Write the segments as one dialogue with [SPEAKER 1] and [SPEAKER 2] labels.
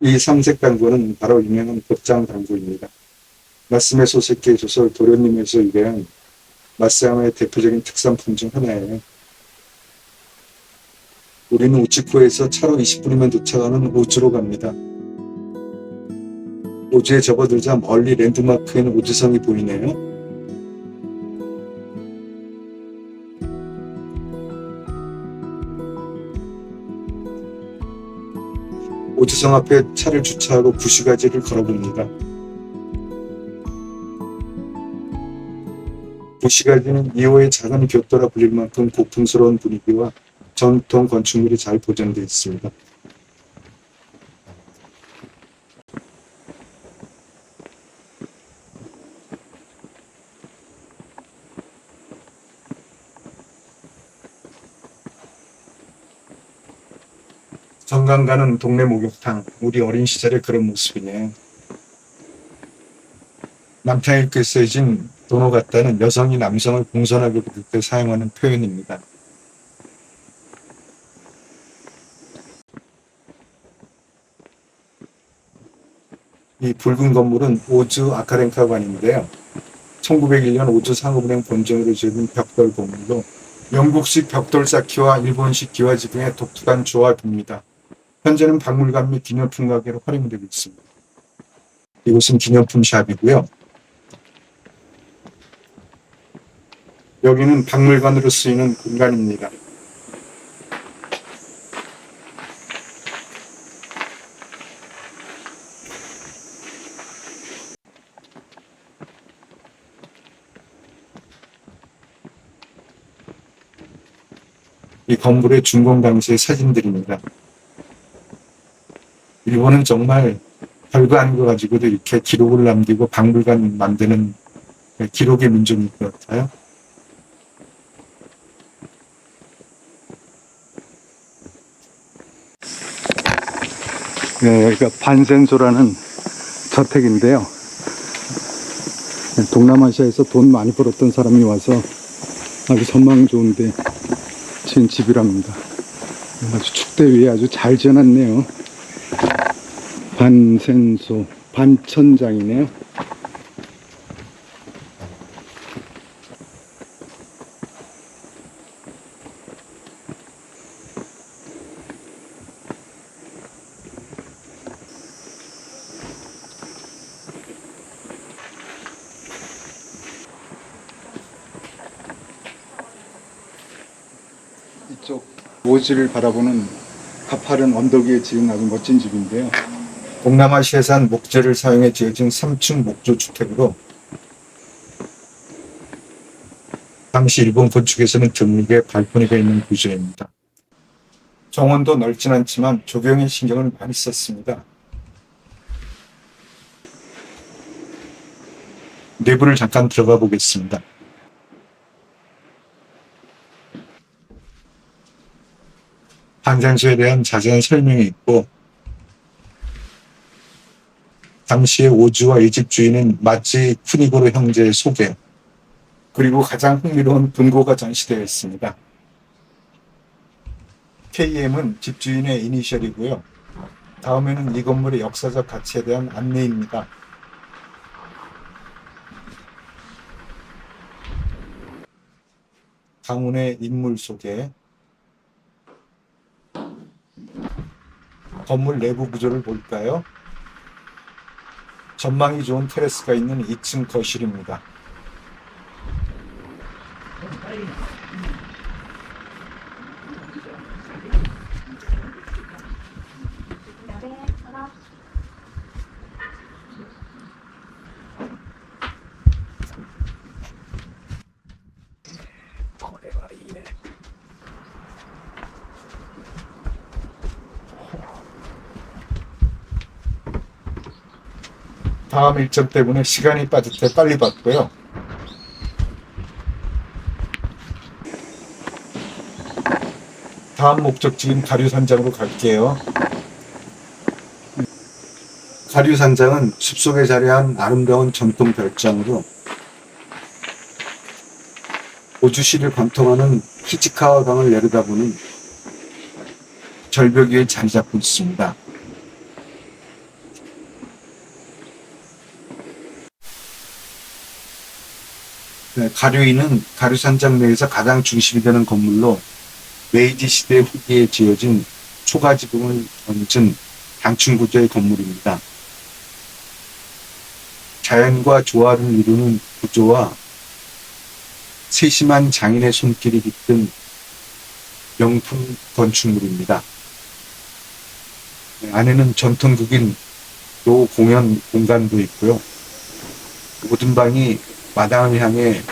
[SPEAKER 1] 이 삼색 당구는 바로 유명한 곧장 당구입니다. 마스메 소세키의 소설 도련님에서 유래한 마스야마의 대표적인 특산품 중 하나예요. 우리는 우치코에서 차로 20분이면 도착하는 오주로 갑니다. 오주에 접어들자 멀리 랜드마크에는 오주성이 보이네요. 오주성 앞에 차를 주차하고 구시가지를 걸어봅니다. 구시가지는 2호의 작은 교토라 불릴 만큼 고풍스러운 분위기와 전통 건축물이 잘 보존되어 있습니다. 정강 가는 동네 목욕탕, 우리 어린 시절의 그런 모습이네요. 남탕일께 쓰여진 도노 같다는 여성이 남성을 공손하게 부를 때 사용하는 표현입니다. 이 붉은 건물은 오주 아카렌카관인데요. 1901년 오주 상업은행 본점으로 지은 벽돌 건물로 영국식 벽돌 쌓기와 일본식 기와지 등의 독특한 조합입니다. 현재는 박물관 및 기념품 가게로 활용되고 있습니다. 이곳은 기념품 샵이고요. 여기는 박물관으로 쓰이는 공간입니다. 이 건물의 준공 당시의 사진들입니다. 일본은 정말 별거 아닌 거 가지고도 이렇게 기록을 남기고 박물관 만드는 기록의 민족인 것 같아요.
[SPEAKER 2] 네, 여기가 반센소라는 저택인데요. 네, 동남아시아에서 돈 많이 벌었던 사람이 와서 아주 전망 좋은데 지은 집이랍니다. 아주 축대 위에 아주 잘 지어놨네요. 반센소, 반천장이네요. 이쪽 오지를 바라보는 가파른 언덕 위에 지은 아주 멋진 집인데요.
[SPEAKER 1] 동남아시아산 목재를 사용해 지어진 3층 목조 주택으로 당시 일본 건축에서는 드물게 발코니가 있는 구조입니다. 정원도 넓진 않지만 조경에 신경을 많이 썼습니다. 내부를 잠깐 들어가 보겠습니다. 한산소에 대한 자세한 설명이 있고 당시의 오주와 이 집 주인은 마치 쿠니고로 형제의 소개 그리고 가장 흥미로운 분고가 전시되어 있습니다. KM은 집주인의 이니셜이고요. 다음에는 이 건물의 역사적 가치에 대한 안내입니다. 강운의 인물 소개 건물 내부 구조를 볼까요? 전망이 좋은 테라스가 있는 2층 거실입니다. 다음 일정 때문에 시간이 빠듯해 빨리 봤고요. 다음 목적지인 가류산장으로 갈게요. 가류산장은 숲속에 자리한 아름다운 전통 별장으로 오주시를 관통하는 히치카와 강을 내려다보는 절벽 위에 자리 잡고 있습니다. 네, 가류인은 가류산장 내에서 가장 중심이 되는 건물로 메이지 시대 후기에 지어진 초가지붕을 얹은 단층 구조의 건물입니다. 자연과 조화를 이루는 구조와 세심한 장인의 손길이 깃든 명품 건축물입니다. 네, 안에는 전통극인 또 공연 공간도 있고요. 모든 방이 마당을 향해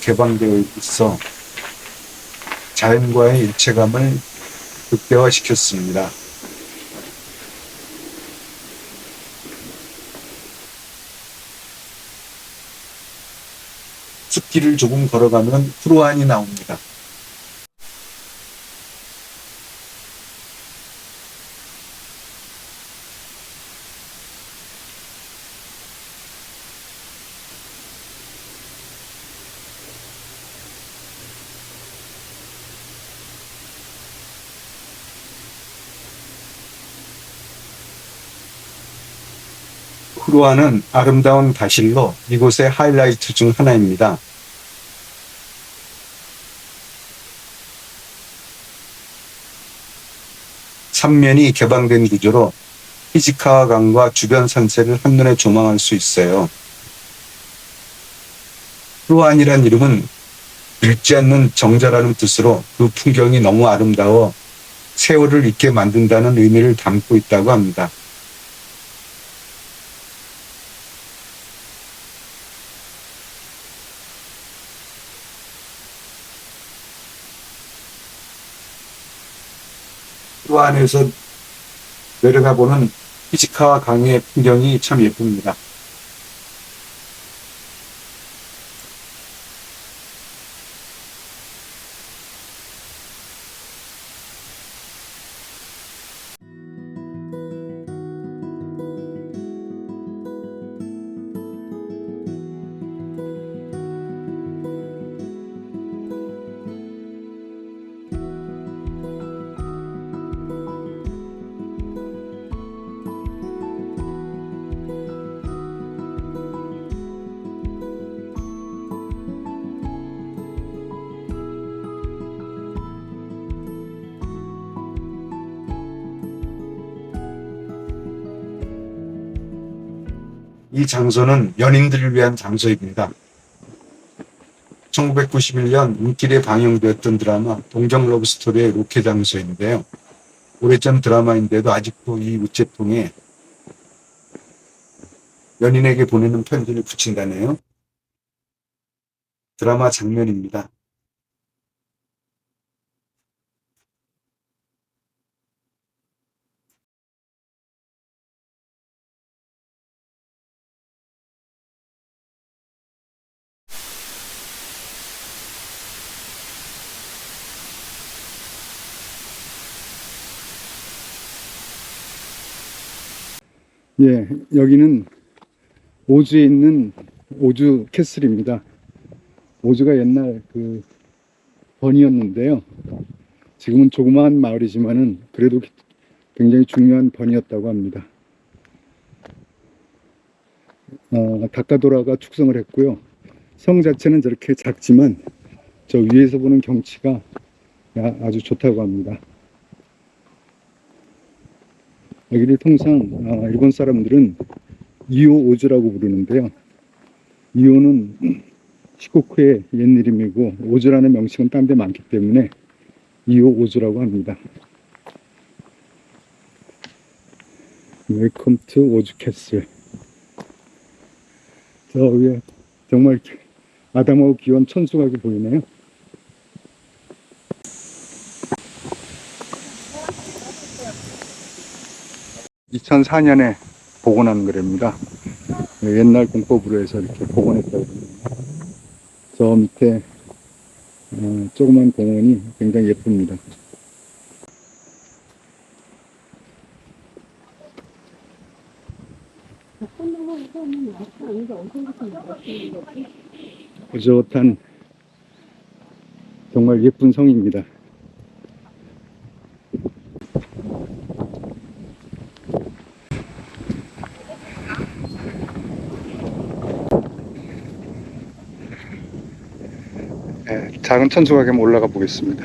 [SPEAKER 1] 개방되어 있어 자연과의 일체감을 극대화시켰습니다. 숲길을 조금 걸어가면 프로안이 나옵니다. 후루아는 아름다운 다실로 이곳의 하이라이트 중 하나입니다. 삼면이 개방된 구조로 히지카와 강과 주변 산세를 한눈에 조망할 수 있어요. 후루안이란 이름은 읽지 않는 정자라는 뜻으로 그 풍경이 너무 아름다워 세월을 잊게 만든다는 의미를 담고 있다고 합니다. 또 안에서 내려가 보는 히지카와 강의 풍경이 참 예쁩니다. 이 장소는 연인들을 위한 장소입니다. 1991년 인기에 방영되었던 드라마 동정 러브스토리의 로케 장소인데요. 오래전 드라마인데도 아직도 이 우체통에 연인에게 보내는 편지를 붙인다네요. 드라마 장면입니다.
[SPEAKER 2] 예, 여기는 오주에 있는 오주 캐슬입니다. 오주가 옛날 그 번이었는데요. 지금은 조그마한 마을이지만은 그래도 굉장히 중요한 번이었다고 합니다. 어, 닭가도라가 축성을 했고요. 성 자체는 저렇게 작지만 저 위에서 보는 경치가 야- 아주 좋다고 합니다. 여기를 통상 어, 일본 사람들은 이오 오즈라고 부르는데요. 이오는 시코쿠의 옛 이름이고 오즈라는 명칭은 딴 데 많기 때문에 이오 오즈라고 합니다. 웰컴 투 오즈 캐슬. 저 위에 정말 아담하고 귀여운 천수가 보이네요. (2004년에) 복원한 거랍니다. 옛날 공법으로 해서 이렇게 복원했다고 합니다. 저 밑에 어, 조그만 공원이 굉장히 예쁩니다. 부젓한 정말 예쁜 성입니다.
[SPEAKER 1] 작은 한번 올라가 보겠습니다.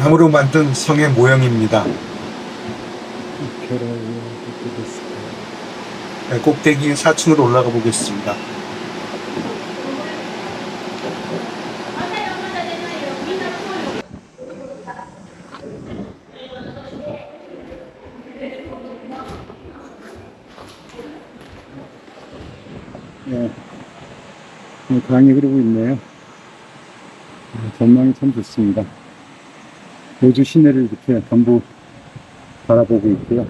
[SPEAKER 3] 나무로 만든 성의 모형입니다. 네, 꼭대기 4층으로 올라가 보겠습니다.
[SPEAKER 1] 네. 네, 강이 흐르고 있네요. 네, 전망이 참 좋습니다. 호주 시내를 이렇게 전부 바라보고 있고요.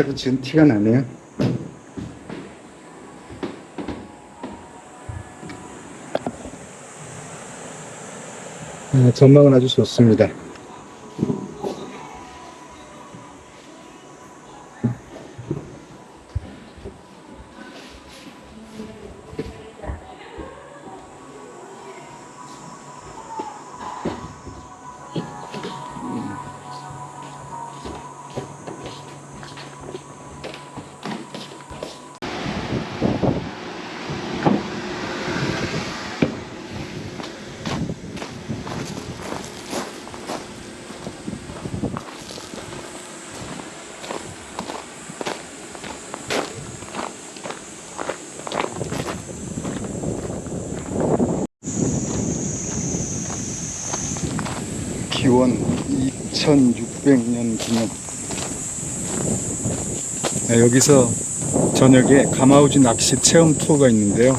[SPEAKER 1] 새로 지은 티가 나네요. 네, 전망은 아주 좋습니다. 2600년 기념. 네, 여기서 저녁에 가마우지 낚시 체험 투어가 있는데요.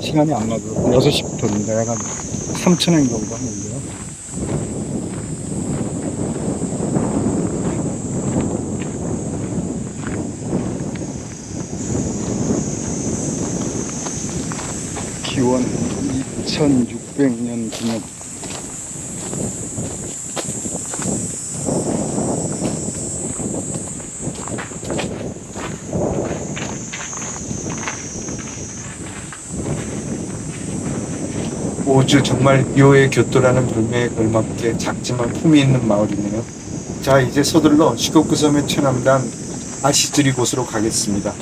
[SPEAKER 1] 시간이 안 맞아서 6시부터입니다. 약간 3천엔 정도 하는데요. 기원 2600년 기념.
[SPEAKER 3] 오주 정말 묘의 교토라는 별명에 걸맞게 작지만 품이 있는 마을이네요. 자, 이제 서둘러 시곡구 섬의 최남단 아시드리 곳으로 가겠습니다.